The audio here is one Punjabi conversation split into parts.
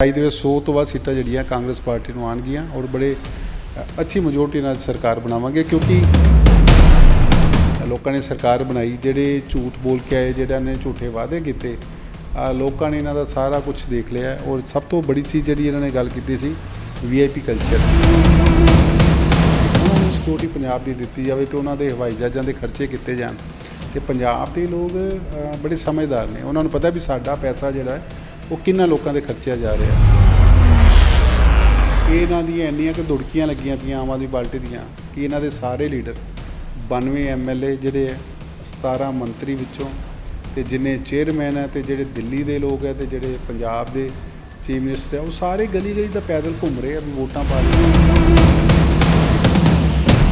27 ਦੇ ਵਿੱਚ 100 ਤੋਂ ਵੱਧ ਸੀਟਾਂ ਜਿਹੜੀਆਂ ਕਾਂਗਰਸ ਪਾਰਟੀ ਨੂੰ ਆਉਣਗੀਆਂ ਔਰ ਬੜੇ ਅੱਛੀ ਮੈਜੋਰਟੀ ਨਾਲ ਸਰਕਾਰ ਬਣਾਵਾਂਗੇ ਕਿਉਂਕਿ ਲੋਕਾਂ ਨੇ ਸਰਕਾਰ ਬਣਾਈ ਜਿਹੜੇ ਝੂਠ ਬੋਲ ਕੇ ਆਏ ਜਿਹੜਿਆਂ ਨੇ ਝੂਠੇ ਵਾਅਦੇ ਕੀਤੇ ਲੋਕਾਂ ਨੇ ਇਹਨਾਂ ਦਾ ਸਾਰਾ ਕੁਝ ਦੇਖ ਲਿਆ ਔਰ ਸਭ ਤੋਂ ਬੜੀ ਚੀਜ਼ ਜਿਹੜੀ ਇਹਨਾਂ ਨੇ ਗੱਲ ਕੀਤੀ ਸੀ ਵੀਆਈਪੀ ਕਲਚਰ ਉਹਨਾਂ ਨੂੰ ਸਿਕਿਉਰਿਟੀ ਪੰਜਾਬ ਦੀ ਦਿੱਤੀ ਜਾਵੇ ਤੇ ਉਹਨਾਂ ਦੇ ਹਵਾਈ ਜਹਾਜ਼ਾਂ ਦੇ ਖਰਚੇ ਕੀਤੇ ਜਾਣ। ਤੇ ਪੰਜਾਬ ਦੇ ਲੋਕ ਬੜੇ ਸਮਝਦਾਰ ਨੇ। ਉਹਨਾਂ ਨੂੰ ਪਤਾ ਵੀ ਸਾਡਾ ਪੈਸਾ ਜਿਹੜਾ ਹੈ ਉਹ ਕਿੰਨਾ ਲੋਕਾਂ ਦੇ ਖਰਚਿਆ ਜਾ ਰਿਹਾ? ਇਹਨਾਂ ਦੀਆਂ ਇੰਨੀਆਂ ਕਿ ਦੁੜਕੀਆਂ ਲੱਗੀਆਂ ਪਈਆਂ ਆਮ ਆਦਮੀ ਪਾਰਟੀ ਦੀਆਂ ਕਿ ਇਹਨਾਂ ਦੇ ਸਾਰੇ ਲੀਡਰ 92 ਐਮਐਲਏ ਜਿਹੜੇ ਹੈ 17 ਮੰਤਰੀ ਵਿੱਚੋਂ ਤੇ ਜਿੰਨੇ ਚੇਅਰਮੈਨ ਹੈ ਤੇ ਜਿਹੜੇ ਦਿੱਲੀ ਦੇ ਲੋਕ ਹੈ ਤੇ ਜਿਹੜੇ ਪੰਜਾਬ ਦੇ ਚੀਫ ਮਿਨਿਸਟਰ ਹੈ ਉਹ ਸਾਰੇ ਗਲੀ ਗਲੀ ਤਾਂ ਪੈਦਲ ਘੁੰਮ ਰਹੇ ਆ ਵੀ ਵੋਟਾਂ ਪਾ ਰਹੇ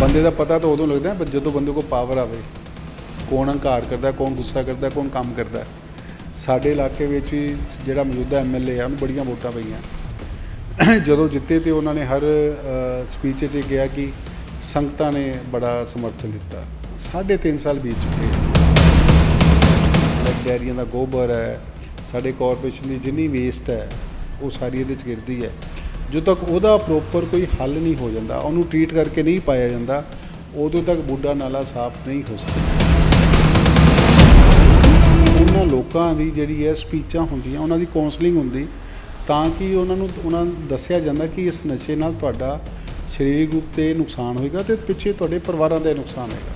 ਬੰਦੇ ਦਾ ਪਤਾ ਤਾਂ ਉਦੋਂ ਲੱਗਦਾ ਜਦੋਂ ਬੰਦੇ ਕੋਲ ਪਾਵਰ ਆਵੇ, ਕੌਣ ਹੰਕਾਰ ਕਰਦਾ, ਕੌਣ ਗੁੱਸਾ ਕਰਦਾ, ਕੌਣ ਕੰਮ ਕਰਦਾ। ਸਾਡੇ ਇਲਾਕੇ ਵਿੱਚ ਵੀ ਜਿਹੜਾ ਮੌਜੂਦਾ ਐਮਐਲਏ ਆ, ਉਹਨੂੰ ਬੜੀਆਂ ਵੋਟਾਂ ਪਈਆਂ। ਜਦੋਂ ਜਿੱਤੇ ਤੇ ਉਹਨਾਂ ਨੇ ਹਰ ਸਪੀਚ 'ਚ ਕਿਹਾ ਕਿ ਸੰਗਤਾਂ ਨੇ ਬੜਾ ਸਮਰਥਨ ਦਿੱਤਾ। ਸਾਢੇ ਤਿੰਨ ਸਾਲ ਬੀਤ ਚੁੱਕੇ ਲਾਈਕ ਡੈਰੀਆਂ ਦਾ ਗੋਬਰ ਹੈ, ਸਾਡੇ ਕਾਰਪੋਰੇਸ਼ਨ ਦੀ ਜਿੰਨੀ ਵੇਸਟ ਹੈ, ਉਹ ਸਾਰੀ ਇਹਦੇ 'ਚ ਗਿਰਦੀ ਹੈ। ਜਦੋਂ ਤੱਕ ਉਹਦਾ ਪ੍ਰੋਪਰ ਕੋਈ ਹੱਲ ਨਹੀਂ ਹੋ ਜਾਂਦਾ, ਉਹਨੂੰ ਟ੍ਰੀਟ ਕਰਕੇ ਨਹੀਂ ਪਾਇਆ ਜਾਂਦਾ, ਉਦੋਂ ਤੱਕ ਬੁੱਢਾ ਨਾਲਾ ਸਾਫ਼ ਨਹੀਂ ਹੋ ਸਕਦਾ। ਉਹਨਾਂ ਲੋਕਾਂ ਦੀ ਜਿਹੜੀ ਹੈ ਸਪੀਚਾਂ ਹੁੰਦੀਆਂ ਉਹਨਾਂ ਦੀ ਕਾਉਂਸਲਿੰਗ ਹੁੰਦੀ ਤਾਂ ਕਿ ਉਹਨਾਂ ਨੂੰ ਉਹਨਾਂ ਨੂੰ ਦੱਸਿਆ ਜਾਂਦਾ ਕਿ ਇਸ ਨਸ਼ੇ ਨਾਲ ਤੁਹਾਡਾ ਸਰੀਰਕ ਰੂਪ ਤੇ ਨੁਕਸਾਨ ਹੋਏਗਾ ਤੇ ਪਿੱਛੇ ਤੁਹਾਡੇ ਪਰਿਵਾਰਾਂ ਦਾ ਨੁਕਸਾਨ ਹੋਏਗਾ।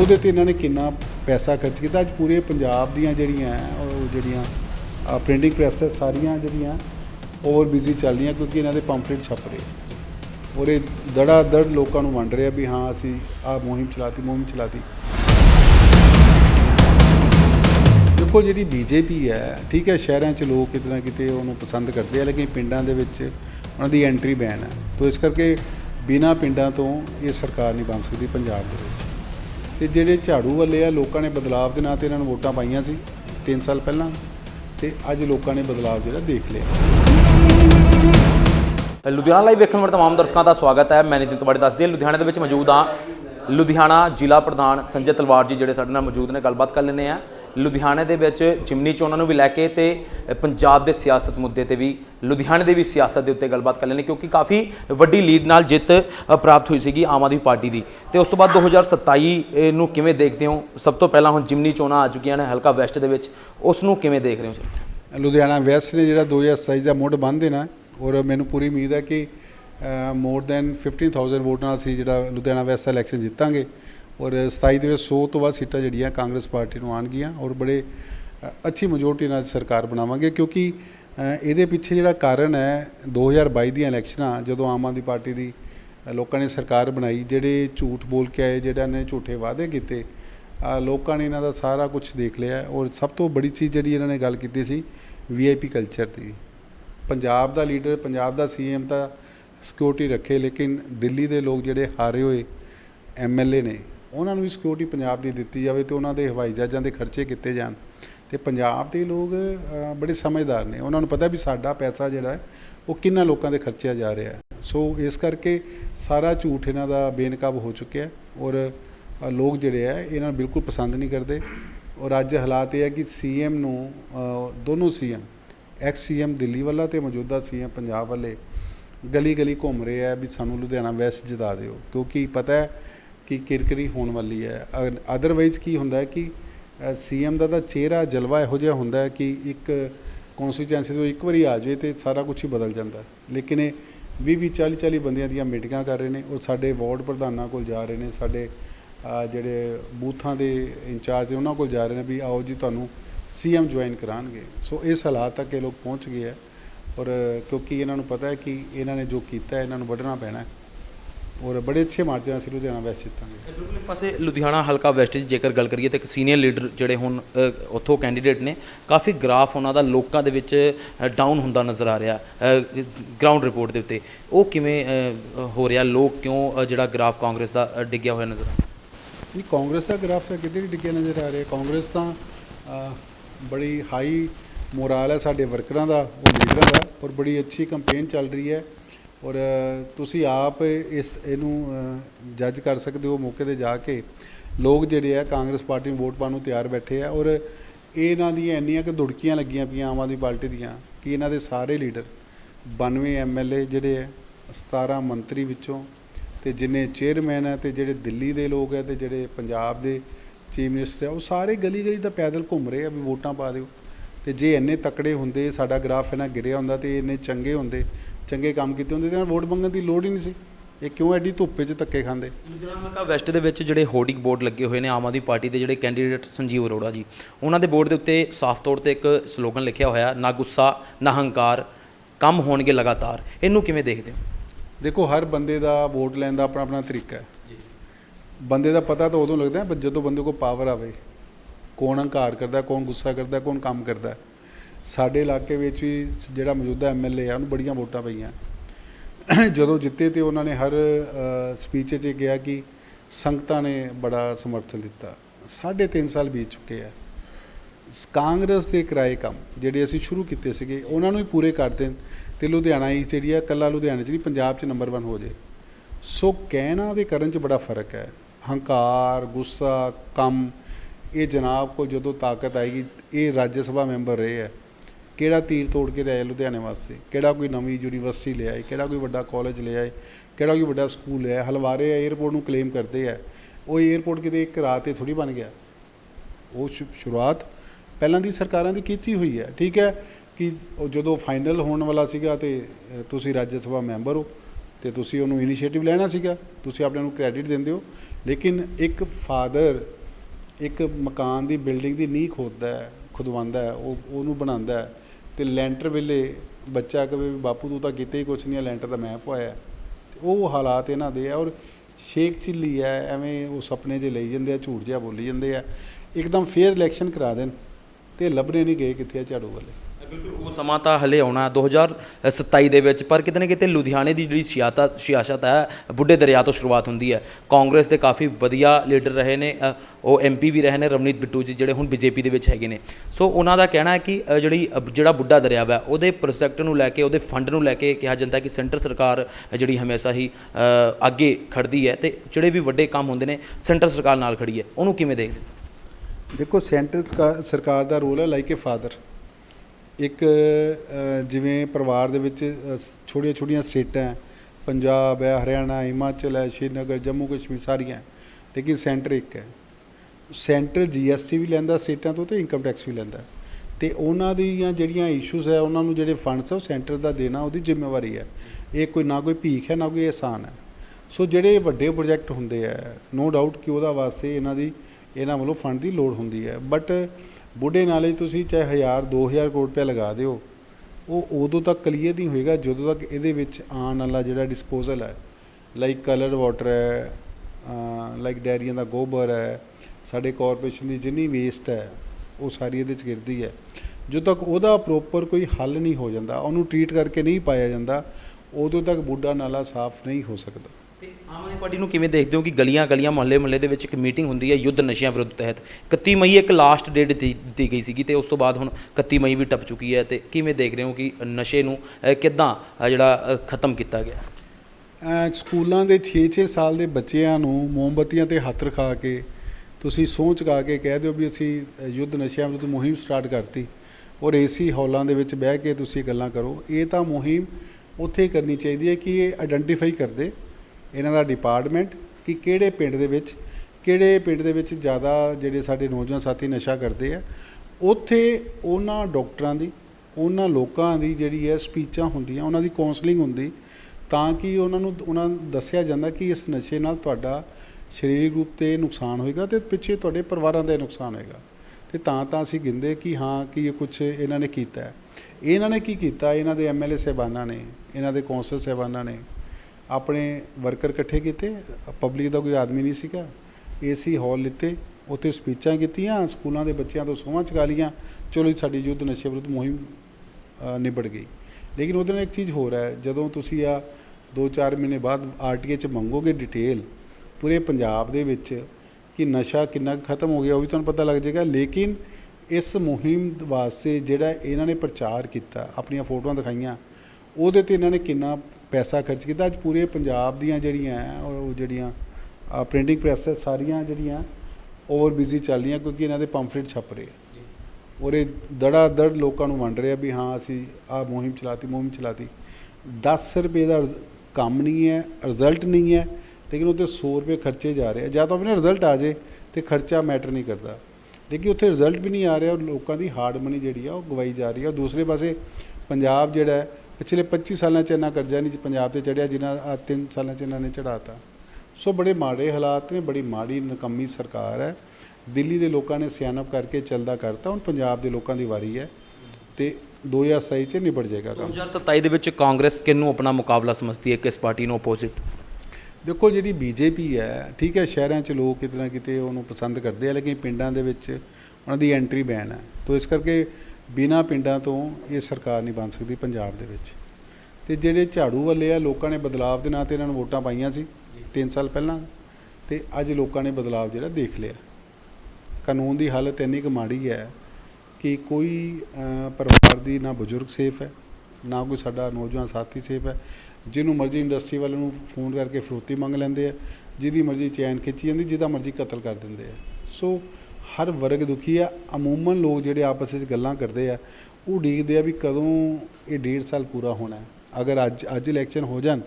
ਉਹਦੇ ਤੇ ਇਹਨਾਂ ਨੇ ਕਿੰਨਾ ਪੈਸਾ ਖਰਚ ਕੀਤਾ? ਅੱਜ ਪੂਰੇ ਪੰਜਾਬ ਦੀਆਂ ਜਿਹੜੀਆਂ ਹੈ, ਉਹ ਜਿਹੜੀਆਂ ਪ੍ਰਿੰਟਿੰਗ ਪ੍ਰੈਸ ਹੈ ਸਾਰੀਆਂ ਜਿਹੜੀਆਂ ਓਵਰ ਬਿਜ਼ੀ ਚੱਲ ਰਹੀਆਂ ਕਿਉਂਕਿ ਇਹਨਾਂ ਦੇ ਪੰਪਲੇਟ ਛਪ ਰਹੇ। ਔਰ ਇਹ ਦੜਾ ਦੜ ਲੋਕਾਂ ਨੂੰ ਵੰਡ ਰਿਹਾ ਵੀ ਹਾਂ ਅਸੀਂ ਆਹ ਮੁਹਿੰਮ ਚਲਾਤੀ ਮੁਹਿੰਮ ਚਲਾਤੀ। ਦੇਖੋ ਜਿਹੜੀ ਬੀਜੇਪੀ ਹੈ, ਠੀਕ ਹੈ, ਸ਼ਹਿਰਾਂ 'ਚ ਲੋਕ ਕਿਤੇ ਨਾ ਕਿਤੇ ਉਹਨੂੰ ਪਸੰਦ ਕਰਦੇ ਆ, ਲੇਕਿਨ ਪਿੰਡਾਂ ਦੇ ਵਿੱਚ ਉਹਨਾਂ ਦੀ ਐਂਟਰੀ ਬੈਨ ਹੈ। ਤੋਂ ਇਸ ਕਰਕੇ ਬਿਨਾ ਪਿੰਡਾਂ ਤੋਂ ਇਹ ਸਰਕਾਰ ਨਹੀਂ ਬਣ ਸਕਦੀ ਪੰਜਾਬ ਦੇ ਵਿੱਚ। ਤੇ ਜਿਹੜੇ ਝਾੜੂ ਵਾਲੇ ਆ, ਲੋਕਾਂ ਨੇ ਬਦਲਾਵ ਦੇ ਨਾਂ ਤੇ ਇਹਨਾਂ ਨੂੰ ਵੋਟਾਂ ਪਾਈਆਂ ਸੀ 3 ਸਾਲ ਪਹਿਲਾਂ, ਤੇ ਅੱਜ ਲੋਕਾਂ ਨੇ ਬਦਲਾਵ ਜਿਹੜਾ ਦੇਖ ਲਿਆ। ਲੁਧਿਆਣਾ ਲਾਈਵ ਵੇਖਣ ਵਾਲੇ ਤਮਾਮ ਦਰਸ਼ਕਾਂ ਦਾ ਸਵਾਗਤ ਹੈ। ਮੈਂ ਨਿਤਿਨ ਤਵਾੜੀ ਦੱਸਦੀ ਹਾਂ, ਲੁਧਿਆਣਾ ਦੇ ਵਿੱਚ ਮੌਜੂਦ ਹਾਂ। ਲੁਧਿਆਣਾ ਜ਼ਿਲ੍ਹਾ ਪ੍ਰਧਾਨ ਸੰਜੇ ਤਲਵਾਰ ਜੀ ਜਿਹੜੇ ਸਾਡੇ ਨਾਲ ਮੌਜੂਦ ਨੇ, ਗੱਲਬਾਤ ਕਰ ਲੈਂਦੇ ਆ ਲੁਧਿਆਣੇ ਦੇ ਵਿੱਚ ਜਿਮਨੀ ਚੋਣਾਂ ਨੂੰ ਵੀ ਲੈ ਕੇ ਤੇ ਪੰਜਾਬ ਦੇ ਸਿਆਸਤ ਮੁੱਦੇ ਤੇ ਵੀ, ਲੁਧਿਆਣੇ ਦੇ ਵੀ ਸਿਆਸਤ ਦੇ ਉੱਤੇ ਗੱਲਬਾਤ ਕਰ ਲੈਣੇ ਕਿਉਂਕਿ ਕਾਫੀ ਵੱਡੀ ਲੀਡ ਨਾਲ ਜਿੱਤ ਪ੍ਰਾਪਤ ਹੋਈ ਸੀਗੀ ਆਮ ਆਦਮੀ ਪਾਰਟੀ ਦੀ। ਤੇ ਉਸ ਤੋਂ ਬਾਅਦ 2027 ਨੂੰ ਕਿਵੇਂ ਦੇਖਦੇ ਹੋ? ਸਭ ਤੋਂ ਪਹਿਲਾਂ ਹੁਣ ਜਿਮਨੀ ਚੋਣਾਂ ਆ ਚੁੱਕੀਆਂ ਨੇ ਹਲਕਾ ਵੈਸਟ ਦੇ ਵਿੱਚ, ਉਸ ਨੂੰ ਕਿਵੇਂ ਦੇਖ ਰਹੇ ਹੋ ਸਰ? ਲੁਧਿਆਣਾ ਵੈਸਟ ਨੇ ਜਿਹੜਾ 2027 ਦਾ ਮੋਢ ਬੰਨ ਦੇਣਾ, ਔਰ ਮੈਨੂੰ ਪੂਰੀ ਉਮੀਦ ਹੈ ਕਿ ਮੋਰ ਦੈਨ 15000 ਵੋਟ ਨਾਲ ਅਸੀਂ ਜਿਹੜਾ ਲੁਧਿਆਣਾ ਵੈਸਟ ਦਾ ਇਲੈਕਸ਼ਨ ਜਿੱਤਾਂਗੇ। ਔਰ 27 ਦੇ ਵਿੱਚ 100 ਤੋਂ ਵੱਧ ਸੀਟਾਂ ਜਿਹੜੀਆਂ ਕਾਂਗਰਸ ਪਾਰਟੀ ਨੂੰ ਆਉਣਗੀਆਂ ਔਰ ਬੜੇ ਅ, ਅੱਛੀ ਮੈਜੋਰਟੀ ਨਾਲ ਸਰਕਾਰ ਬਣਾਵਾਂਗੇ ਕਿਉਂਕਿ ਇਹਦੇ ਪਿੱਛੇ ਜਿਹੜਾ ਕਾਰਨ ਹੈ 2022 ਦੀਆਂ ਇਲੈਕਸ਼ਨਾਂ ਜਦੋਂ ਆਮ ਆਦਮੀ ਪਾਰਟੀ ਦੀ ਲੋਕਾਂ ਨੇ ਸਰਕਾਰ ਬਣਾਈ ਜਿਹੜੇ ਝੂਠ ਬੋਲ ਕੇ ਆਏ ਜਿਹੜਿਆਂ ਨੇ ਝੂਠੇ ਵਾਅਦੇ ਕੀਤੇ ਲੋਕਾਂ ਨੇ ਇਹਨਾਂ ਦਾ ਸਾਰਾ ਕੁਝ ਦੇਖ ਲਿਆ ਔਰ ਸਭ ਤੋਂ ਬੜੀ ਚੀਜ਼ ਜਿਹੜੀ ਇਹਨਾਂ ਨੇ ਗੱਲ ਕੀਤੀ ਸੀ ਵੀਆਈਪੀ ਕਲਚਰ ਦੀ। ਪੰਜਾਬ ਦਾ ਲੀਡਰ ਪੰਜਾਬ ਦਾ ਸੀਐਮ ਤਾਂ ਸਿਕਿਉਰਿਟੀ ਰੱਖੇ ਲੇਕਿਨ ਦਿੱਲੀ ਦੇ ਲੋਕ ਜਿਹੜੇ ਹਾਰੇ ਹੋਏ ਐਮਐਲਏ ਨੇ ਉਹਨਾਂ ਨੂੰ ਵੀ ਸਿਕਿਉਰਿਟੀ ਪੰਜਾਬ ਦੀ ਦਿੱਤੀ ਜਾਵੇ ਤੇ ਉਹਨਾਂ ਦੇ ਹਵਾਈ ਜਹਾਜ਼ਾਂ ਦੇ ਖਰਚੇ ਕੀਤੇ ਜਾਣ। ਤੇ ਪੰਜਾਬ ਦੇ ਲੋਕ ਬੜੇ ਸਮਝਦਾਰ ਨੇ। ਉਹਨਾਂ ਨੂੰ ਪਤਾ ਵੀ ਸਾਡਾ ਪੈਸਾ ਜਿਹੜਾ ਉਹ ਕਿੰਨਾ ਲੋਕਾਂ ਦੇ ਖਰਚਿਆ ਜਾ ਰਿਹਾ ਸੋ ਇਸ ਕਰਕੇ ਸਾਰਾ ਝੂਠ ਇਹਨਾਂ ਦਾ ਬੇਨਕਾਬ ਹੋ ਚੁੱਕਿਆ ਔਰ ਲੋਕ ਜਿਹੜੇ ਆ ਇਹਨਾਂ ਨੂੰ ਬਿਲਕੁਲ ਪਸੰਦ ਨਹੀਂ ਕਰਦੇ। ਔਰ ਅੱਜ ਹਾਲਾਤ ਇਹ ਹੈ ਕਿ ਸੀਐਮ ਨੂੰ ਅ, ਦੋਨੋਂ ਸੀਐਮ ਐਕਸ ਸੀਐਮ ਦਿੱਲੀ ਵਾਲਾ ਤੇ ਮੌਜੂਦਾ ਸੀਐਮ ਪੰਜਾਬ ਵਾਲੇ ਗਲੀ ਗਲੀ ਘੁੰਮ ਰਹੇ ਆ ਵੀ ਸਾਨੂੰ ਲੁਧਿਆਣਾ ਵੈਸਟ ਜਿਤਾ ਦਿਓ। ਕਿਉਂਕਿ ਪਤਾ ਹੈ ਕਿ ਕਿਰਕਰੀ ਹੋਣ ਵਾਲੀ ਹੈ? ਅਦਰਵਾਈਜ਼ ਕੀ ਹੁੰਦਾ ਹੈ ਕਿ ਸੀਐਮ ਦਾ ਤਾਂ ਚਿਹਰਾ ਜਲਵਾ ਇਹੋ ਜਿਹਾ ਹੁੰਦਾ ਹੈ ਕਿ ਇੱਕ ਕਨਸਟੀਚੁਐਂਸੀ ਤੋਂ ਇੱਕ ਵਾਰੀ ਆ ਜਾਵੇ ਤੇ ਸਾਰਾ ਕੁਝ ਹੀ ਬਦਲ ਜਾਂਦਾ ਲੇਕਿਨ ਇਹ 20 ਵੀਹ 40 40 ਬੰਦਿਆਂ ਦੀਆਂ ਮੀਟਿੰਗਾਂ ਕਰ ਰਹੇ ਨੇ, ਉਹ ਸਾਡੇ ਵਾਰਡ ਪ੍ਰਧਾਨਾਂ ਕੋਲ ਜਾ ਰਹੇ ਨੇ, ਸਾਡੇ ਜਿਹੜੇ ਬੂਥਾਂ ਦੇ ਇੰਚਾਰਜ ਉਹਨਾਂ ਕੋਲ ਜਾ ਰਹੇ ਨੇ ਵੀ ਆਓ ਜੀ ਤੁਹਾਨੂੰ ਸੀਐਮ ਜੁਆਇਨ ਕਰਾਣਗੇ ਸੋ ਇਸ ਹਾਲਾਤ ਤੱਕ ਇਹ ਲੋਕ ਪਹੁੰਚ ਗਏ ਹੈ ਔਰ ਕਿਉਂਕਿ ਇਹਨਾਂ ਨੂੰ ਪਤਾ ਹੈ ਕਿ ਇਹਨਾਂ ਨੇ ਜੋ ਕੀਤਾ ਹੈ, ਇਹਨਾਂ ਨੂੰ ਵੱਢਣਾ ਪੈਣਾ ਹੈ। ਔਰ ਬੜੇ ਅੱਛੇ ਮਾਰਜਨ ਅਸੀਂ ਲੁਧਿਆਣਾ ਵੈਸਟ ਜਿੱਤਾਂਗੇ। ਬਿਲਕੁਲ ਪਾਸੇ ਲੁਧਿਆਣਾ ਹਲਕਾ ਵੈਸਟ ਦੀ ਜੇਕਰ ਗੱਲ ਕਰੀਏ ਤਾਂ ਇੱਕ ਸੀਨੀਅਰ ਲੀਡਰ ਜਿਹੜੇ ਹੁਣ ਉੱਥੋਂ ਕੈਂਡੀਡੇਟ ਨੇ ਕਾਫੀ ਗ੍ਰਾਫ ਉਹਨਾਂ ਦਾ ਲੋਕਾਂ ਦੇ ਵਿੱਚ ਡਾਊਨ ਹੁੰਦਾ ਨਜ਼ਰ ਆ ਰਿਹਾ ਗਰਾਊਂਡ ਰਿਪੋਰਟ ਦੇ ਉੱਤੇ। ਉਹ ਕਿਵੇਂ ਹੋ ਰਿਹਾ? ਲੋਕ ਕਿਉਂ ਜਿਹੜਾ ਗ੍ਰਾਫ ਕਾਂਗਰਸ ਦਾ ਡਿੱਗਿਆ ਹੋਇਆ ਨਜ਼ਰ ਆ ਰਿਹਾ? ਨਹੀਂ ਕਾਂਗਰਸ ਦਾ ਗ੍ਰਾਫ ਤਾਂ ਕਿਤੇ ਨਹੀਂ ਡਿੱਗਿਆ ਨਜ਼ਰ ਆ ਰਿਹਾ? ਕਾਂਗਰਸ ਤਾਂ ਬੜੀ ਹਾਈ ਮੋਰਲ ਹੈ ਸਾਡੇ ਵਰਕਰਾਂ ਦਾ ਉਹ ਲੀਡਰਾਂ ਦਾ ਔਰ ਬੜੀ ਅੱਛੀ ਕੰਪੇਨ ਚੱਲ ਰਹੀ ਹੈ। ਔਰ ਤੁਸੀਂ ਆਪ ਇਸ, ਇਹਨੂੰ ਜੱਜ ਕਰ ਸਕਦੇ ਹੋ ਮੌਕੇ ਤੇ ਜਾ ਕੇ। ਲੋਕ ਜਿਹੜੇ ਆ, ਕਾਂਗਰਸ ਪਾਰਟੀ ਨੂੰ ਵੋਟ ਪਾਉਣ ਨੂੰ ਤਿਆਰ ਬੈਠੇ ਆ ਔਰ ਇਹਨਾਂ ਦੀਆਂ ਇੰਨੀਆਂ ਕਿ ਦੁੜਕੀਆਂ ਲੱਗੀਆਂ ਪਈਆਂ ਆਮ ਆਦਮੀ ਪਾਰਟੀ ਦੀਆਂ ਕਿ ਇਹਨਾਂ ਦੇ ਸਾਰੇ ਲੀਡਰ 92 ਐਮਐਲਏ ਜਿਹੜੇ ਹੈ 17 ਮੰਤਰੀ ਵਿੱਚੋਂ ਤੇ ਜਿੰਨੇ ਚੇਅਰਮੈਨ ਹੈ ਤੇ ਜਿਹੜੇ ਦਿੱਲੀ ਦੇ ਲੋਕ ਹੈ ਤੇ ਜਿਹੜੇ ਪੰਜਾਬ ਦੇ ਚੀਫ ਮਿਨਿਸਟਰ ਆ, ਉਹ ਸਾਰੇ ਗਲੀ ਗਲੀ ਦਾ ਪੈਦਲ ਘੁੰਮ ਰਹੇ ਆ ਵੀ ਵੋਟਾਂ ਪਾ ਦਿਓ। ਤੇ ਜੇ ਇੰਨੇ ਤਕੜੇ ਹੁੰਦੇ, ਸਾਡਾ ਗ੍ਰਾਫ ਇਹਨਾਂ ਗਿਰਿਆ ਹੁੰਦਾ ਤੇ ਇੰਨੇ ਚੰਗੇ ਹੁੰਦੇ ਚੰਗੇ ਕੰਮ ਕੀਤੇ ਹੁੰਦੇ ਤੇ ਇਹਨਾਂ ਵੋਟ ਮੰਗਣ ਦੀ ਲੋੜ ਹੀ ਨਹੀਂ ਸੀ। ਇਹ ਕਿਉਂ ਐਡੀ ਧੁੱਪੇ 'ਚ ਧੱਕੇ ਖਾਂਦੇ? ਲੁਧਿਆਣਾ ਵੈਸਟ ਦੇ ਵਿੱਚ ਜਿਹੜੇ ਹੋਰਡਿੰਗ ਬੋਰਡ ਲੱਗੇ ਹੋਏ ਨੇ ਆਮ ਆਦਮੀ ਪਾਰਟੀ ਦੇ ਜਿਹੜੇ ਕੈਂਡੀਡੇਟ ਸੰਜੀਵ ਅਰੋੜਾ ਜੀ ਉਹਨਾਂ ਦੇ ਬੋਰਡ ਦੇ ਉੱਤੇ ਸਾਫ਼ ਤੌਰ ਤੇ ਇੱਕ ਸਲੋਗਨ ਲਿਖਿਆ ਹੋਇਆ ਨਾ ਗੁੱਸਾ ਨਾ ਹੰਕਾਰ ਕੰਮ ਹੋਣਗੇ ਲਗਾਤਾਰ। ਇਹਨੂੰ ਕਿਵੇਂ ਦੇਖਦੇ ਹੋ? ਦੇਖੋ ਹਰ ਬੰਦੇ ਦਾ ਵੋਟ ਲੈਣ ਦਾ ਆਪਣਾ ਆਪਣਾ ਤਰੀਕਾ ਹੈ। ਬੰਦੇ ਦਾ ਪਤਾ ਤਾਂ ਉਦੋਂ ਲੱਗਦਾ ਹੈ ਜਦੋਂ ਬੰਦੇ ਕੋਲ ਪਾਵਰ ਆਵੇ ਕੌਣ ਹੰਕਾਰ ਕਰਦਾ ਕੌਣ ਗੁੱਸਾ ਕਰਦਾ ਕੌਣ ਕੰਮ ਕਰਦਾ ਸਾਡੇ ਇਲਾਕੇ ਵਿੱਚ ਵੀ ਜਿਹੜਾ ਮੌਜੂਦਾ ਐਮਐਲਏ ਆ, ਉਹਨੂੰ ਬੜੀਆਂ ਵੋਟਾਂ ਪਈਆਂ। ਜਦੋਂ ਜਿੱਤੇ ਤੇ ਉਹਨਾਂ ਨੇ ਹਰ ਸਪੀਚ 'ਚ ਕਿਹਾ ਕਿ ਸੰਗਤਾਂ ਨੇ ਬੜਾ ਸਮਰਥਨ ਦਿੱਤਾ। ਸਾਢੇ ਤਿੰਨ ਸਾਲ ਬੀਤ ਚੁੱਕੇ ਆ। ਕਾਂਗਰਸ ਦੇ ਕਿਰਾਏ ਕੰਮ ਜਿਹੜੇ ਅਸੀਂ ਸ਼ੁਰੂ ਕੀਤੇ ਸੀਗੇ, ਉਹਨਾਂ ਨੂੰ ਹੀ ਪੂਰੇ ਕਰ ਦੇਣ ਤੇ ਲੁਧਿਆਣਾ ਹੀ ਜਿਹੜੀ ਆ, ਕੱਲਾ ਲੁਧਿਆਣੇ 'ਚ ਨਹੀਂ, ਪੰਜਾਬ 'ਚ ਨੰਬਰ 1 ਹੋ ਜੇ। ਸੋ ਕਹਿਣਾ ਤੇ ਕਰਨ 'ਚ ਬੜਾ ਫ਼ਰਕ ਹੈ। ਹੰਕਾਰ, ਗੁੱਸਾ, ਕੰਮ, ਇਹ ਜਨਾਬ ਕੋਲ ਜਦੋਂ ਤਾਕਤ ਆਏਗੀ, ਇਹ ਰਾਜ ਸਭਾ ਮੈਂਬਰ ਰਹੇ ਹੈ ਕਿਹੜਾ ਤੀਰ ਤੋੜ ਕੇ ਲਿਆਏ ਲੁਧਿਆਣੇ ਵਾਸਤੇ? ਕਿਹੜਾ ਕੋਈ ਨਵੀਂ ਯੂਨੀਵਰਸਿਟੀ ਲਿਆਏ ਕਿਹੜਾ ਕੋਈ ਵੱਡਾ ਕਾਲਜ ਲਿਆਏ ਕਿਹੜਾ ਕੋਈ ਵੱਡਾ ਸਕੂਲ ਲਿਆਏ ਹਲਵਾਰੇ 에ਅਰਪੋਰਟ ਨੂੰ ਕਲੇਮ ਕਰਦੇ ਆ। ਉਹ 에ਅਰਪੋਰਟ ਕਿਤੇ ਇੱਕ ਰਾਤ ਤੇ ਥੋੜੀ ਬਣ ਗਿਆ। ਉਹ ਸ਼ੁ- ਸ਼ੁਰੂਆਤ ਪਹਿਲਾਂ ਦੀ ਸਰਕਾਰਾਂ ਦੀ ਕੀਤੀ ਹੋਈ ਹੈ। ਠੀਕ ਹੈ ਕਿ ਜਦੋਂ ਫਾਈਨਲ ਹੋਣ ਵਾਲਾ ਸੀਗਾ ਤੇ ਤੁਸੀਂ ਰਾਜ ਸਭਾ ਮੈਂਬਰ ਹੋ ਤੇ ਤੁਸੀਂ ਉਹਨੂੰ ਇਨੀਸ਼ੀਏਟਿਵ ਲੈਣਾ ਸੀਗਾ, ਤੁਸੀਂ ਆਪਣੇ ਨੂੰ ਕ੍ਰੈਡਿਟ ਦਿੰਦੇ ਹੋ। ਲੇਕਿਨ ਇੱਕ ਫਾਦਰ ਇੱਕ ਮਕਾਨ ਦੀ ਬਿਲਡਿੰਗ ਦੀ ਨੀਂਹ ਖੋਦਦਾ ਹੈ, ਖੁਦਵਾਉਂਦਾ ਹੈ, ਉਹ, ਉਹਨੂੰ ਬਣਾਉਂਦਾ ਹੈ। ਤੇ ਲੈਂਟਰ ਵੇਲੇ ਬੱਚਾ ਕਵੇ ਵੀ ਬਾਪੂ ਤੂੰ ਤਾਂ ਕਿਤੇ ਹੀ ਕੁਛ ਨਹੀਂ ਹੈ ਲੈਂਟਰ ਤਾਂ ਮੈਂ ਪਵਾਇਆ ਤੇ ਉਹ ਹਾਲਾਤ ਇਹਨਾਂ ਦੇ ਆ ਔਰ ਸ਼ੇਖ ਚਿੱਲੀ ਹੈ ਐਵੇਂ ਉਹ ਸੁਪਨੇ ਜੇ ਲਈ ਜਾਂਦੇ ਆ, ਝੂਠ ਜਿਹਾ ਬੋਲੀ ਜਾਂਦੇ ਆ। ਇੱਕਦਮ ਫੇਅਰ ਇਲੈਕਸ਼ਨ ਕਰਾ ਦੇਣ ਤੇ ਲੱਭਣੇ ਨਹੀਂ ਗਏ ਕਿੱਥੇ ਆ ਝਾੜੂ ਵਾਲੇ। ਬਿਲਕੁਲ ਉਹ ਸਮਾਂ ਤਾਂ ਹਲੇ ਆਉਣਾ 2027 ਦੇ ਵਿੱਚ ਪਰ ਕਿਤੇ ਨਾ ਕਿਤੇ ਲੁਧਿਆਣੇ ਦੀ ਜਿਹੜੀ ਸਿਆਸਤ ਸਿਆਸਤ ਹੈ ਬੁੱਢੇ ਦਰਿਆ ਤੋਂ ਸ਼ੁਰੂਆਤ ਹੁੰਦੀ ਹੈ। ਕਾਂਗਰਸ ਦੇ ਕਾਫੀ ਵਧੀਆ ਲੀਡਰ ਰਹੇ ਨੇ ਅ, ਉਹ ਐਮਪੀ ਵੀ ਰਹੇ ਨੇ ਰਵਨੀਤ ਬਿੱਟੂ ਜੀ ਜਿਹੜੇ ਹੁਣ ਬੀਜੇਪੀ ਦੇ ਵਿੱਚ ਹੈਗੇ ਨੇ। ਸੋ ਉਹਨਾਂ ਦਾ ਕਹਿਣਾ ਹੈ ਕਿ ਜਿਹੜੀ ਜਿਹੜਾ ਬੁੱਢਾ ਦਰਿਆ ਵਾ ਉਹਦੇ ਪ੍ਰੋਜੈਕਟ ਨੂੰ ਲੈ ਕੇ ਉਹਦੇ ਫੰਡ ਨੂੰ ਲੈ ਕੇ ਕਿਹਾ ਜਾਂਦਾ ਕਿ ਸੈਂਟਰ ਸਰਕਾਰ ਜਿਹੜੀ ਹਮੇਸ਼ਾ ਹੀ ਅੱਗੇ ਖੜਦੀ ਹੈ ਤੇ ਜਿਹੜੇ ਵੀ ਵੱਡੇ ਕੰਮ ਹੁੰਦੇ ਨੇ ਸੈਂਟਰ ਸਰਕਾਰ ਨਾਲ ਖੜੀ ਹੈ। ਉਹਨੂੰ ਕਿਵੇਂ ਦੇਖਦੇ ਦੇਖੋ ਸੈਂਟਰ ਸਰਕਾ- ਸਰਕਾਰ ਦਾ ਰੋਲ ਹੈ ਲਾਈਕ ਏ ਫਾਦਰ। ਇੱਕ ਜਿਵੇਂ ਪਰਿਵਾਰ ਦੇ ਵਿੱਚ ਛੋਟੀਆਂ ਛੋਟੀਆਂ ਸਟੇਟਾਂ ਪੰਜਾਬ ਹੈ, ਹਰਿਆਣਾ, ਹਿਮਾਚਲ ਹੈ, ਸ਼੍ਰੀਨਗਰ, ਜੰਮੂ ਕਸ਼ਮੀਰ ਸਾਰੀਆਂ ਲੇਕਿਨ ਸੈਂਟਰ ਇੱਕ ਹੈ। ਸੈਂਟਰ ਜੀਐਸਟੀ ਵੀ ਲੈਂਦਾ, ਸਟੇਟਾਂ ਤੋਂ ਤੇ ਇਨਕਮ ਟੈਕਸ ਵੀ ਲੈਂਦਾ। ਤੇ ਉਹਨਾਂ ਦੀਆਂ ਜਿਹੜੀਆਂ ਇਸ਼ੂਜ਼ ਹੈ, ਉਹਨਾਂ ਨੂੰ ਜਿਹੜੇ ਫੰਡਸ ਹੈ, ਉਹ ਸੈਂਟਰ ਦਾ ਦੇਣਾ ਉਹਦੀ ਜ਼ਿੰਮੇਵਾਰੀ ਹੈ। ਇਹ ਕੋਈ ਨਾ ਕੋਈ ਭੀਖ ਹੈ, ਨਾ ਕੋਈ ਆਸਾਨ ਹੈ। ਸੋ ਜਿਹੜੇ ਵੱਡੇ ਪ੍ਰੋਜੈਕਟ ਹੁੰਦੇ ਆ ਨੋ ਡਾਊਟ ਕਿ ਉਹਦਾ ਵਾਸਤੇ ਇਹਨਾਂ ਦੀ, ਇਹਨਾਂ ਵੱਲੋਂ ਫੰਡ ਦੀ ਲੋੜ ਹੁੰਦੀ ਹੈ। ਬਟ ਬੁੱਢੇ ਨਾਲੇ ਤੁਸੀਂ ਚਾਹੇ 1000 2000 ਕਰੋੜ ਰੁਪਏ ਲਗਾ ਦਿਓ, ਉਹ ਉਦੋਂ ਤੱਕ ਕਲੀਅਰ ਨਹੀਂ ਹੋਏਗਾ ਜਦੋਂ ਤੱਕ ਇਹਦੇ ਵਿੱਚ ਆਉਣ ਵਾਲਾ ਜਿਹੜਾ ਡਿਸਪੋਜ਼ਲ ਹੈ ਲਾਈਕ ਕਲਰ ਵਾਟਰ ਹੈ ਲਾਈਕ ਡੈਰੀਆਂ ਦਾ ਗੋਬਰ ਹੈ, ਸਾਡੇ ਕਾਰਪੋਰੇਸ਼ਨ ਦੀ ਜਿੰਨੀ ਵੇਸਟ ਹੈ, ਉਹ ਸਾਰੀ ਇਹਦੇ ਚ ਗਿਰਦੀ ਹੈ। ਜਦੋਂ ਤੱਕ ਉਹਦਾ ਪ੍ਰੋਪਰ ਕੋਈ ਹੱਲ ਨਹੀਂ ਹੋ ਜਾਂਦਾ, ਉਹਨੂੰ ਟ੍ਰੀਟ ਕਰਕੇ ਨਹੀਂ ਪਾਇਆ ਜਾਂਦਾ, ਉਦੋਂ ਤੱਕ ਬੁੱਢਾ ਨਾਲਾ ਸਾਫ਼ ਨਹੀਂ ਹੋ ਸਕਦਾ। ਤੇ ਆਮ ਆਦਮੀ ਪਾਰਟੀ ਨੂੰ ਕਿਵੇਂ ਦੇਖਦੇ ਹੋ ਕਿ ਗਲੀਆਂ ਗਲੀਆਂ ਮੁਹੱਲੇ ਮੁਹੱਲੇ ਦੇ ਵਿੱਚ ਇੱਕ ਮੀਟਿੰਗ ਹੁੰਦੀ ਹੈ ਯੁੱਧ ਨਸ਼ਿਆਂ ਵਿਰੁੱਧ ਤਹਿਤ? 31 ਮਈ ਇੱਕ ਲਾਸਟ ਡੇਟ ਦਿੱਤੀ ਦਿੱਤੀ ਗਈ ਸੀਗੀ ਤੇ ਉਸ ਤੋਂ ਬਾਅਦ ਹੁਣ 31 ਮਈ ਵੀ ਟੱਪ ਚੁੱਕੀ ਹੈ ਤੇ ਕਿਵੇਂ ਦੇਖ ਰਹੇ ਹੋ ਕਿ ਨਸ਼ੇ ਨੂੰ ਕਿੱਦਾਂ ਜਿਹੜਾ ਖਤਮ ਕੀਤਾ ਗਿਆ? ਸਕੂਲਾਂ ਦੇ 6-6 ਸਾਲ ਦੇ ਬੱਚਿਆਂ ਨੂੰ ਮੋਮਬੱਤੀਆਂ ਤੇ ਹੱਥ ਰਖਾ ਕੇ ਤੁਸੀਂ ਸਹੁੰ ਚੁਕਾ ਕੇ ਕਹਿ ਦਿਓ ਵੀ ਅਸੀਂ ਯੁੱਧ ਨਸ਼ਿਆਂ ਵਿਰੁੱਧ ਮੁਹਿੰਮ ਸਟਾਰਟ ਕਰਤੀ ਔਰ ਏਸੀ ਹੌਲਾਂ ਦੇ ਵਿੱਚ ਬਹਿ ਕੇ ਤੁਸੀਂ ਗੱਲਾਂ ਕਰੋ। ਇਹ ਤਾਂ ਮੁਹਿੰਮ ਉੱਥੇ ਕਰਨੀ ਚਾਹੀਦੀ ਹੈ ਕਿ ਇਹ ਆਇਡੈਂਟੀਫਾਈ ਕਰਦੇ ਇਹਨਾਂ ਦਾ ਡਿਪਾਰਟਮੈਂਟ ਕਿ ਕਿਹੜੇ ਪਿੰਡ ਦੇ ਵਿੱਚ, ਕਿਹੜੇ ਪਿੰਡ ਦੇ ਵਿੱਚ ਜ਼ਿਆਦਾ ਜਿਹੜੇ ਸਾਡੇ ਨੌਜਵਾਨ ਸਾਥੀ ਨਸ਼ਾ ਕਰਦੇ ਆ, ਉੱਥੇ ਉਹਨਾਂ ਡਾਕਟਰਾਂ ਦੀ, ਉਹਨਾਂ ਲੋਕਾਂ ਦੀ ਜਿਹੜੀ ਹੈ ਸਪੀਚਾਂ ਹੁੰਦੀਆਂ, ਉਹਨਾਂ ਦੀ ਕਾਉਂਸਲਿੰਗ ਹੁੰਦੀ, ਤਾਂ ਕਿ ਉਹਨਾਂ ਨੂੰ ਉਹਨਾਂ ਨੂੰ ਦੱਸਿਆ ਜਾਂਦਾ ਕਿ ਇਸ ਨਸ਼ੇ ਨਾਲ ਤੁਹਾਡਾ ਸਰੀਰਕ ਰੂਪ ਤੇ ਨੁਕਸਾਨ ਹੋਏਗਾ ਤੇ ਪਿੱਛੇ ਤੁਹਾਡੇ ਪਰਿਵਾਰਾਂ ਦਾ ਨੁਕਸਾਨ ਹੋਏਗਾ। ਤੇ ਤਾਂ ਤਾਂ ਅਸੀਂ ਗਿੰਦੇ ਕਿ ਹਾਂ, ਕਿ ਇਹ ਕੁਝ ਇਹਨਾਂ ਨੇ ਕੀਤਾ ਇਹਨਾਂ ਨੇ ਕੀ ਕੀਤਾ? ਇਹਨਾਂ ਦੇ ਐਮਐਲਏ ਸਹਿਬਾਨਾਂ ਨੇ, ਇਹਨਾਂ ਦੇ ਕੌਂਸਲ ਸਹਿਬਾਨਾਂ ਨੇ ਆਪਣੇ ਵਰਕਰ ਇਕੱਠੇ ਕੀਤੇ ਪਬਲਿਕ ਦਾ ਕੋਈ ਆਦਮੀ ਨਹੀਂ ਸੀਗਾ। ਏਸੀ ਹਾਲ ਲਿੱਤੇ, ਉੱਥੇ ਸਪੀਚਾਂ ਕੀਤੀਆਂ, ਸਕੂਲਾਂ ਦੇ ਬੱਚਿਆਂ ਤੋਂ ਸੋਹਾਂ ਚੁਕਾ ਲੀਆਂ ਚਲੋ ਜੀ, ਸਾਡੀ ਯੁੱਧ ਨਸ਼ੇ ਵਿਰੁੱਧ ਮੁਹਿੰਮ ਨਿਬੜ ਗਈ। ਲੇਕਿਨ ਉਹਦੇ ਨਾਲ ਇੱਕ ਚੀਜ਼ ਹੋਰ ਹੈ, ਜਦੋਂ ਤੁਸੀਂ ਆ 2-4 ਮਹੀਨੇ ਬਾਅਦ ਆਰਟੀਏ ਚ ਮੰਗੋਗੇ ਡਿਟੇਲ ਪੂਰੇ ਪੰਜਾਬ ਦੇ ਵਿੱਚ ਕਿ ਨਸ਼ਾ ਕਿੰਨਾ ਕੁ ਖਤਮ ਹੋ ਗਿਆ, ਉਹ ਵੀ ਤੁਹਾਨੂੰ ਪਤਾ ਲੱਗ ਜਾਏਗਾ। ਲੇਕਿਨ ਇਸ ਮੁਹਿੰਮ ਵਾਸਤੇ ਜਿਹੜਾ ਇਹਨਾਂ ਨੇ ਪ੍ਰਚਾਰ ਕੀਤਾ, ਆਪਣੀਆਂ ਫੋਟੋਆਂ ਦਿਖਾਈਆਂ, ਉਹਦੇ ਤੇ ਇਹਨਾਂ ਨੇ ਕਿੰਨਾ ਪੈਸਾ ਖਰਚ ਕੀਤਾ ਅੱਜ ਪੂਰੇ ਪੰਜਾਬ ਦੀਆਂ ਜਿਹੜੀਆਂ ਉਹ ਜਿਹੜੀਆਂ ਪ੍ਰਿੰਟਿੰਗ ਪ੍ਰੈਸ ਹੈ ਸਾਰੀਆਂ ਜਿਹੜੀਆਂ ਓਵਰ ਬਿਜ਼ੀ ਚੱਲ ਰਹੀਆਂ ਕਿਉਂਕਿ ਇਹਨਾਂ ਦੇ ਪੰਫਲੇਟ ਛਪ ਰਹੇ ਔਰ ਇਹ ਦੜਾ ਦੜ ਲੋਕਾਂ ਨੂੰ ਵੰਡ ਰਿਹਾ ਵੀ ਹਾਂ ਅਸੀਂ ਆਹ ਮੁਹਿੰਮ ਚਲਾਤੀ ਮੁਹਿੰਮ ਚਲਾਤੀ। 10 ਰੁਪਏ ਦਾ ਕੰਮ ਨਹੀਂ ਹੈ ਰਿਜ਼ਲਟ ਨਹੀਂ ਹੈ ਲੇਕਿਨ ਉੱਤੇ 100 ਰੁਪਏ ਖਰਚੇ ਜਾ ਰਹੇ ਆ। ਜਾਂ ਤਾਂ ਆਪਣੇ ਰਿਜ਼ਲਟ ਆ ਜੇ ਤੇ ਖਰਚਾ ਮੈਟਰ ਨਹੀਂ ਕਰਦਾ। ਲੇਕਿਨ ਉੱਥੇ ਰਿਜ਼ਲਟ ਵੀ ਨਹੀਂ ਆ ਰਿਹਾ ਔਰ ਲੋਕਾਂ ਦੀ ਹਾਰਡ ਮਨੀ ਜਿਹੜੀ ਆ ਉਹ ਗਵਾਈ ਜਾ ਰਹੀ ਆ। ਦੂਸਰੇ ਪਾਸੇ ਪੰਜਾਬ ਜਿਹੜਾ ਹੈ ਪਿਛਲੇ 25 ਸਾਲਾਂ 'ਚ ਇੰਨਾ ਕਰਜ਼ਾ ਨਹੀਂ ਪੰਜਾਬ ਤੇ ਚੜਿਆ ਜਿੰਨਾ ਆ 3 ਸਾਲਾਂ 'ਚ ਇਹਨਾਂ ਨੇ ਚੜਾਤਾ ਸੋ ਬੜੇ ਮਾੜੇ ਹਾਲਾਤ ਨੇ ਬੜੀ ਮਾੜੀ ਨਕੰਮੀ ਸਰਕਾਰ ਹੈ। ਦਿੱਲੀ ਦੇ ਲੋਕਾਂ ਨੇ ਸਿਆਣਪ ਕਰਕੇ ਚੱਲਦਾ ਕਰਤਾ ਹੁਣ ਪੰਜਾਬ ਦੇ ਲੋਕਾਂ ਦੀ ਵਾਰੀ ਹੈ ਤੇ 2027 ਚ ਨਿਬੜ ਜਾਏਗਾ ਕੰਮ। 2027 ਦੇ ਵਿੱਚ ਕਾਂਗਰਸ ਕਿਹਨੂੰ ਆਪਣਾ ਮੁਕਾਬਲਾ ਸਮਝਦੀ ਹੈ ਕਿਸ ਪਾਰਟੀ ਨੂੰ ਆਪੋਜ਼ਿਟ ਦੇਖੋ ਜਿਹੜੀ ਬੀਜੇਪੀ ਹੈ ਠੀਕ ਹੈ ਸ਼ਹਿਰਾਂ 'ਚ ਲੋਕ ਕਿਤੇ ਨਾ ਕਿਤੇ ਉਹਨੂੰ ਪਸੰਦ ਕਰਦੇ ਆ ਲੇਕਿਨ ਪਿੰਡਾਂ ਦੇ ਵਿੱਚ ਉਹਨਾਂ ਦੀ ਐਂਟਰੀ ਬੈਨ ਹੈ। ਤੋਂ ਇਸ ਕਰਕੇ ਬਿਨਾਂ ਪਿੰਡਾਂ ਤੋਂ ਇਹ ਸਰਕਾਰ ਨਹੀਂ ਬਣ ਸਕਦੀ ਪੰਜਾਬ ਦੇ ਵਿੱਚ। ਤੇ ਜਿਹੜੇ ਝਾੜੂ ਵਾਲੇ ਆ, ਲੋਕਾਂ ਨੇ ਬਦਲਾਵ ਦੇ ਨਾਂ ਤੇ ਇਹਨਾਂ ਨੂੰ ਵੋਟਾਂ ਪਾਈਆਂ ਸੀ 3 ਸਾਲ ਪਹਿਲਾਂ, ਤੇ ਅੱਜ ਲੋਕਾਂ ਨੇ ਬਦਲਾਵ ਜਿਹੜਾ ਦੇਖ ਲਿਆ। ਕਾਨੂੰਨ ਦੀ ਹਾਲਤ ਇੰਨੀ ਕੁ ਮਾੜੀ ਹੈ ਕਿ ਕੋਈ ਪਰਿਵਾਰ ਦੀ ਨਾ ਬਜ਼ੁਰਗ ਸੇਫ ਹੈ, ਨਾ ਕੋਈ ਸਾਡਾ ਨੌਜਵਾਨ ਸਾਥੀ ਸੇਫ ਹੈ। ਜਿਹਨੂੰ ਮਰਜ਼ੀ ਇੰਡਸਟਰੀ ਵਾਲੇ ਨੂੰ ਫੋਨ ਕਰਕੇ ਫਰੋਤੀ ਮੰਗ ਲੈਂਦੇ ਆ, ਜਿਹਦੀ ਮਰਜ਼ੀ ਚੈਨ ਖਿੱਚੀ ਜਾਂਦੀ, ਜਿਹਦਾ ਮਰਜ਼ੀ ਕਤਲ ਕਰ ਦਿੰਦੇ ਆ। ਸੋ ਹਰ ਵਰਗ ਦੁਖੀ ਆ, ਅਮੂਮਨ ਲੋਕ ਜਿਹੜੇ ਆਪਸ ਵਿੱਚ ਗੱਲਾਂ ਕਰਦੇ ਆ, ਉਹ ਉਡੀਕਦੇ ਆ ਵੀ ਕਦੋਂ ਇਹ ਡੇਢ ਸਾਲ ਪੂਰਾ ਹੋਣਾ ਹੈ। ਅਗਰ ਅੱਜ ਅੱਜ ਇਲੈਕਸ਼ਨ ਹੋ ਜਾਣ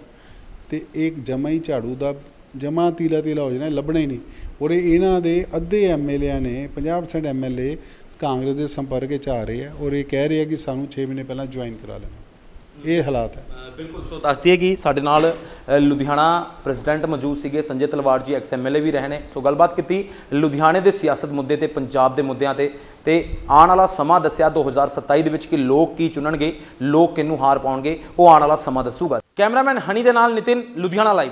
ਤੇ ਇੱਕ ਜਮਾ ਹੀ ਝਾੜੂ ਦਾ, ਜਮਾ ਤੀਲਾ ਤੀਲਾ ਹੋ ਜਾਣਾ, ਲੱਭਣਾ ਹੀ ਨਹੀਂ। ਔਰ ਇਹ ਇਹਨਾਂ ਦੇ ਅੱਧੇ ਐਮਐਲਏ ਨੇ 50% ਐਮਐਲਏ ਕਾਂਗਰਸ ਦੇ ਸੰਪਰਕ ਵਿੱਚ ਆ ਰਹੇ ਆ ਔਰ ਇਹ ਕਹਿ ਰਹੇ ਆ ਕਿ ਸਾਨੂੰ 6 ਮਹੀਨੇ ਪਹਿਲਾਂ ਜੁਆਇਨ ਕਰਾ ਲੈਣਾ। ਇਹ ਹਾਲਾਤ ਹੈ। ਬਿਲਕੁਲ, ਸੋ ਦੱਸਦੀ ਹੈ ਕਿ ਸਾਡੇ ਨਾਲ ਲੁਧਿਆਣਾ ਪ੍ਰੈਜ਼ੀਡੈਂਟ ਮੌਜੂਦ ਸੀਗੇ, ਸੰਜੇ ਤਲਵਾਰ ਜੀ ਐਕਸ ਐਮਐਲਏ ਵੀ ਰਹੇ ਨੇ। ਸੋ ਗੱਲਬਾਤ ਕੀਤੀ ਲੁਧਿਆਣੇ ਦੇ ਸਿਆਸਤ ਮੁੱਦੇ ਤੇ, ਪੰਜਾਬ ਦੇ ਮੁੱਦਿਆਂ ਤੇ ਤੇ ਆਉਣ ਵਾਲਾ ਸਮਾਂ ਦੱਸਿਆ 2027 ਦੇ ਵਿੱਚ ਕਿ ਲੋਕ ਕੀ ਚੁਣਨਗੇ, ਲੋਕ ਕਿਹਨੂੰ ਹਾਰ ਪਾਉਣਗੇ, ਉਹ ਆਉਣ ਵਾਲਾ ਸਮਾਂ ਦੱਸੂਗਾ। ਕੈਮਰਾਮੈਨ ਹਨੀ ਦੇ ਨਾਲ ਨਿਤਿਨ, ਲੁਧਿਆਣਾ ਲਾਈਵ।